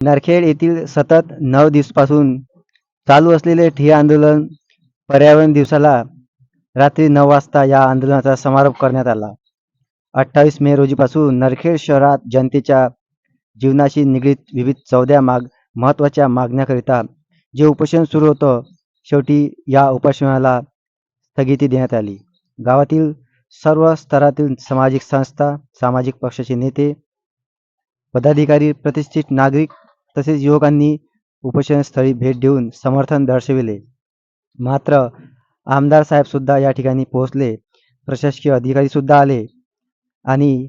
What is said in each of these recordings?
नरखेड येथील सतत नऊ दिवसपासून चालू असलेले ठिय्या आंदोलन पर्यावरण दिवसाला रात्री नऊ वाजता या आंदोलनाचा समारोप करण्यात आला. अठ्ठावीस मे रोजीपासून नरखेड शहरात जनतेच्या जीवनाशी निगडीत विविध चौद्या माग महत्त्वाच्या मागण्याकरिता जे उपोषण सुरू होतं शेवटी या उपोषणाला स्थगिती देण्यात आली. गावातील सर्व स्तरातील सामाजिक संस्था सामाजिक पक्षाचे नेते पदाधिकारी प्रतिष्ठित नागरिक तसेच युवकांनी उपोषणस्थळी भेट देऊन समर्थन दर्शविले. मात्र आमदार साहेबसुद्धा या ठिकाणी पोहोचले. प्रशासकीय अधिकारीसुद्धा आले. आणि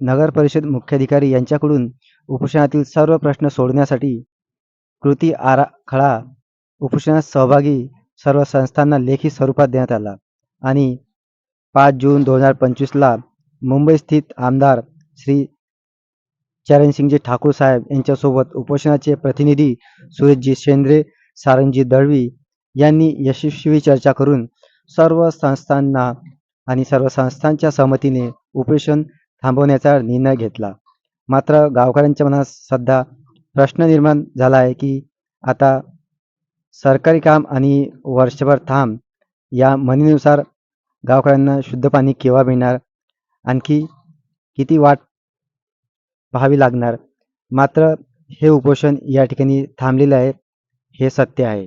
नगर परिषद मुख्याधिकारी यांच्याकडून उपोषणातील सर्व प्रश्न सोडवण्यासाठी कृती आराखडा उपोषणात सहभागी सर्व संस्थांना लेखी स्वरूपात देण्यात आला. आणि पाच जून दोन हजार पंचवीसला मुंबई स्थित आमदार श्री चरणसिंगजी ठाकूर साहेब यांच्यासोबत उपोषणाचे प्रतिनिधी सुरेशजी शेंद्रे सारंगजी दळवी यांनी यशस्वी चर्चा करून सर्व संस्थांना आणि सर्व संस्थांच्या सहमतीने उपोषण थांबवण्याचा निर्णय घेतला. मात्र गावकऱ्यांच्या मनात सध्या प्रश्न निर्माण झाला आहे की आता सरकारी काम आणि वर्षभर थांब या म्हणीनुसार गावकऱ्यांना शुद्ध पाणी केव्हा मिळणार? आणखी किती वाट पाहावी लागणार. मात्र हे उपोषण या ठिकाणी थांबलेले आहे हे सत्य आहे.